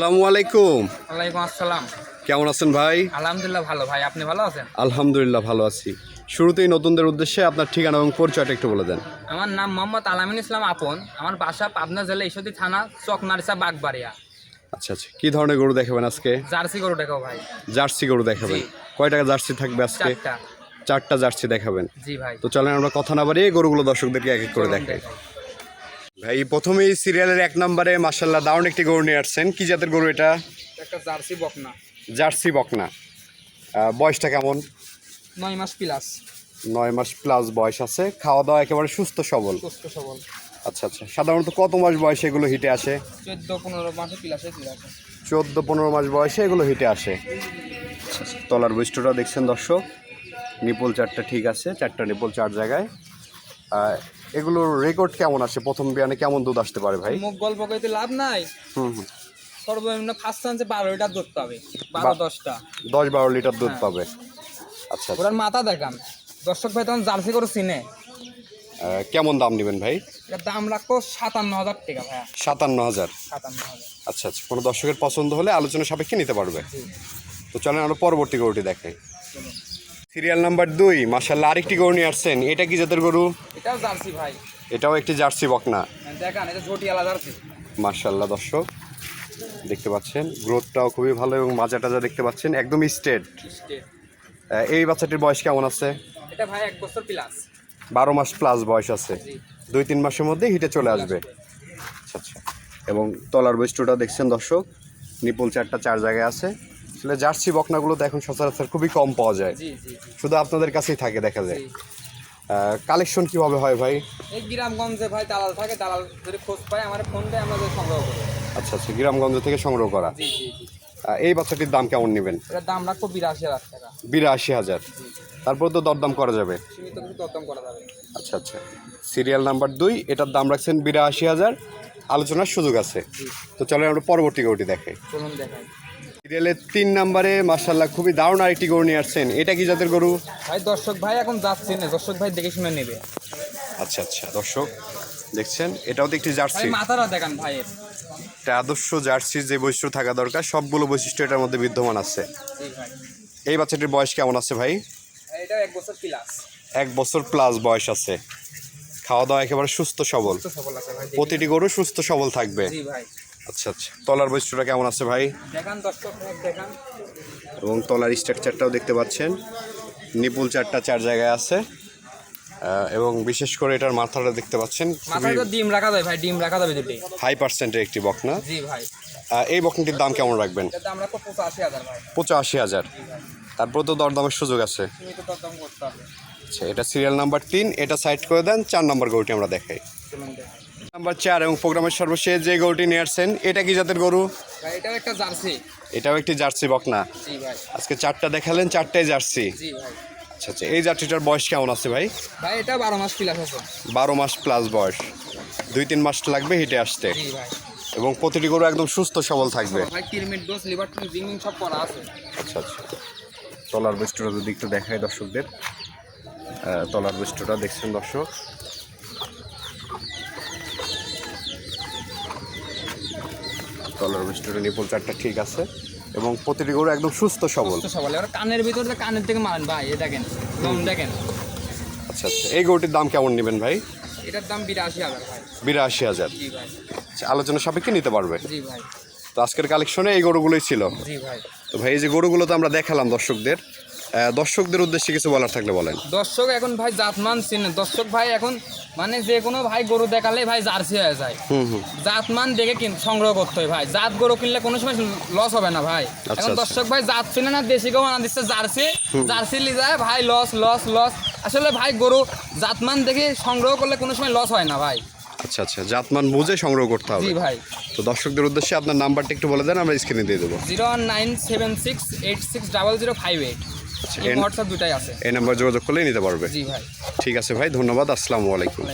আসসালামু আলাইকুম। ওয়ালাইকুম আসসালাম। কেমন আছেন ভাই? আলহামদুলিল্লাহ ভালো ভাই আপনি ভালো আছেন? আলহামদুলিল্লাহ ভালো আছি। শুরুতেই নতুনদের উদ্দেশ্যে আপনার ঠিকানা এবং পরিচয়টা একটু বলে দেন। আমার নাম মোহাম্মদ আলামিন ইসলাম আপন। আমার বাসা পাবনা জেলা ঈশ্বরদী থানা চকনারিসা বাগবাড়িয়া। আচ্ছা আচ্ছা। কি ধরনের গরু দেখাবেন আজকে? জার্সি গরু ভাই। জার্সি গরু দেখাবেন। জি। কয় টাকা জার্সি থাকবে আজকে? চারটা। জার্সি দেখাবেন। জি ভাই। তো চলেন আমরা কথা না বাড়িয়ে গরুগুলো দর্শকদেরকে এক এক করে দেখাই। ভাই প্রথমেই সিরিয়ালের এক নম্বরে মাসাল্লাহ দারুণ একটি গরু নিয়ে আসছেন। কি জাতের গরু এটা? একটা জার্সি বকনা। জার্সি বকনা। বয়সটা কেমন? নয় মাস প্লাস নয় মাস প্লাস বয়স আছে। খাওয়া দাওয়া একেবারে সুস্থ সবল? সুস্থ সবল। আচ্ছা আচ্ছা। সাধারণত কত মাস বয়সে এগুলো হিটে আসে? চোদ্দ পনেরো মাসে প্লাসে চোদ্দ পনেরো মাস বয়সে এগুলো হিটে আসে। তলার বৈশিষ্ট্যটা দেখছেন দর্শক। নিপল চারটা ঠিক আছে। চারটা নিপল চার জায়গায়। এগুলোর রেকর্ড কেমন আসে? প্রথম বিয়ানে কেমন দুধ আসতে পারে ভাই? মুখ গল্প কইতে লাভ নাই। হুম হুম। সর্বনিম্ন ফার্স্ট চান্সে বারো লিটার দুধ পাবে। বারো দশটা। দশ বারো লিটার দুধ হ্যাঁ। পাবে। আচ্ছা আচ্ছা। মাথা দেখান। দর্শক ভাই তখন জার্সি করে চিনে। কেমন দাম নেবেন ভাই? দাম রাখব সাতান্ন হাজার টাকা ভাইয়া। সাতান্ন হাজার। সাতান্ন হাজার। আচ্ছা আচ্ছা। কোনো দর্শকের পছন্দ হলে আলোচনা সাপেক্ষে নিতে পারবে। তো চলেন আমরা পরবর্তী গরুটি দেখাই। সিরিয়াল নাম্বার দুই মাসাল্লাহ আরেকটি গরু নিয়ে আসছেন। এটা কি জাতের গরু? এটাও জার্সি ভাই। এটাও একটি জার্সি বকনা। দেখান এটা ঝটিয়ালা জার্সি। মার্শাল্লাহ দর্শক দেখতে পাচ্ছেন গ্রোথটাও খুবই ভালো এবং মাজা টাজা দেখতে পাচ্ছেন একদম স্টেট এই বাচ্চাটির বয়স কেমন আছে? এটা ভাই এক বছর প্লাস বারো মাস প্লাস বয়স আছে। দুই তিন মাসের মধ্যে হিটে চলে আসবে। আচ্ছা আচ্ছা। এবং তলার বৈশিষ্ট্যটা দেখছেন দর্শক নিপুল চারটা চার জায়গায় আছে। আসলে জার্সি বকনাগুলো তো এখন সচরাচর খুবই কম পাওয়া যায়। শুধু আপনাদের কাছেই থাকে দেখা যায়। কালেকশন কীভাবে হয় ভাই? এই গ্রামগঞ্জে ভাই দালাল থাকে দালাল যদি খোঁজ পায় আমার ফোন দেয় আমরা সংগ্রহ করি। আচ্ছা আচ্ছা গ্রামগঞ্জ থেকে সংগ্রহ করা। এই বাচ্চাটির দাম কেমন নেবেন? এটার দাম রাখব বিরাশি হাজার টাকা। বিরাশি হাজার। তারপর তো দরদাম করা যাবে। দরদাম করা যাবে। আচ্ছা আচ্ছা। সিরিয়াল নাম্বার দুই এটার দাম রাখছেন বিরাশি হাজার। আলোচনার সুযোগ আছে। তো চলেন আমরা পরবর্তী গরুটি দেখে চলুন দেখাই। সিরিয়ালের তিন নম্বরে মার্শাল্লাহ খুবই দারুণ আরেকটি গরু নিয়ে আসছেন। এটা কি জাতের গরু? ভাই দর্শক ভাই এখন যাচ্ছে না। দর্শক ভাই দেখে শুনে নেবে। আচ্ছা আচ্ছা দর্শক দেখছেন? এটাও তো একটি জার্সি। মাথাটা দেখান ভাইয়ের একটা আদর্শ জার্সির যে বৈশিষ্ট্য থাকা দরকার সবগুলো বৈশিষ্ট্য এটার মধ্যে বিদ্যমান আছে। এই বাচ্চাটির বয়স কেমন আছে ভাই? এটা এক বছর প্লাস এক বছর প্লাস বয়স আছে। খাওয়া দাওয়া একেবারে সুস্থ সবল। প্রতিটি গরু সুস্থ সবল থাকবে। জি ভাই। আচ্ছা আচ্ছা। তলার বৈশিষ্ট্যটা কেমন আছে ভাই? এবং তলার স্ট্রাকচারটাও দেখতে পাচ্ছেন। নিপুল চারটা চার জায়গায় আছে। এবং বিশেষ করে এটার মাথাটা দেখতে পাচ্ছেন ডিম রাখা যায় ভাই ডিম রাখা যাবে দুটি হাই পার্সেন্টের একটি বকনা। জি ভাই। এই বকনাটির দাম কেমন রাখবেন? পঁচাশি হাজার তারপর তো দরদামের সুযোগ আছে। আচ্ছা এটা সিরিয়াল নাম্বার তিন এটা সাইড করে দেন চার নম্বর গরুটি আমরা দেখাই। নাম্বার চার এবং প্রোগ্রামের সর্বশেষ যে গরুটি নিয়ে আসছেন এটা কি জাতের গরু? এটাও একটা জার্সি। এটাও একটি জার্সি বকনা। জি ভাই। আজকে চারটা দেখালেন চারটাই জার্সি। জি ভাই। আচ্ছা আচ্ছা এই জার্সিটার বয়স কেমন আছে ভাই? ভাই এটা বারো মাস প্লাস আছে। বারো মাস প্লাস বয়স। দুই তিন মাস লাগবে হিটে আসতে। জি ভাই। এবং প্রতিটি গরু একদম সুস্থ সবল থাকবে। ভাই কিরমিট ডোজ লিভার জিঙ্গিং সব করা আছে। আচ্ছা আচ্ছা। তলার বৈষ্টটা যদি একটু দেখায় দর্শকদের তলার বৈষ্টটা দেখছেন দর্শক। তলার বৈষ্টটা নিপুল চারটা ঠিক আছে। এবং প্রতিটি গরু একদম সুস্থ সবল। সবল। এবার কানের ভিতরে কানের থেকে মারেন ভাই এ দেখেন দেখেন। আচ্ছা আচ্ছা এই গরুটির দাম কেমন নেবেন ভাই? এটার দাম বিরাশি হাজার ভাই। বিরাশি হাজার। জি ভাই। আচ্ছা, আলোচনা সাপেক্ষে নিতে পারবে। জি ভাই। তো আজকের কালেকশনে এই গরুগুলোই ছিল। জি ভাই। তো ভাই এই যে গরুগুলো তো আমরা দেখালাম দর্শকদের দর্শকদের উদ্দেশ্যে কিছু বলার থাকলে বলেন। দর্শক এখন ভাই জাতমান চিনে। দর্শক ভাই এখন মানে যে কোনো ভাই গরু দেখালে ভাই জার্সি হয়ে যায়। হুম জাতমান দেখে কিন সংগ্রহ করতে হয় ভাই। জাত গরু কিনলে কোনো সময় লস হবে না ভাই। এখন আচ্ছা। দর্শক ভাই জাত চিনে না দেশি গরু আনা দিচ্ছে জার্সি। জার্সি লি যায় ভাই লস লস লস আসলে ভাই গরু জাতমান দেখে সংগ্রহ করলে কোনো সময় লস হয় না ভাই। আচ্ছা আচ্ছা। জাতমান বুঝে সংগ্রহ করতে হবে। জি ভাই। তো দর্শকদের উদ্দেশ্যে আপনার নাম্বারটা একটু বলে দেন আমরা স্ক্রিনে দিয়ে দেবো। Zero one nine seven six eight six double zero five eight. আচ্ছা, হোয়াটসঅ্যাপ দুটাই আছে। এই নাম্বার যোগাযোগ করলেই নিতে পারবে। জি ভাই। ঠিক আছে ভাই ধন্যবাদ আসসালামু আলাইকুম।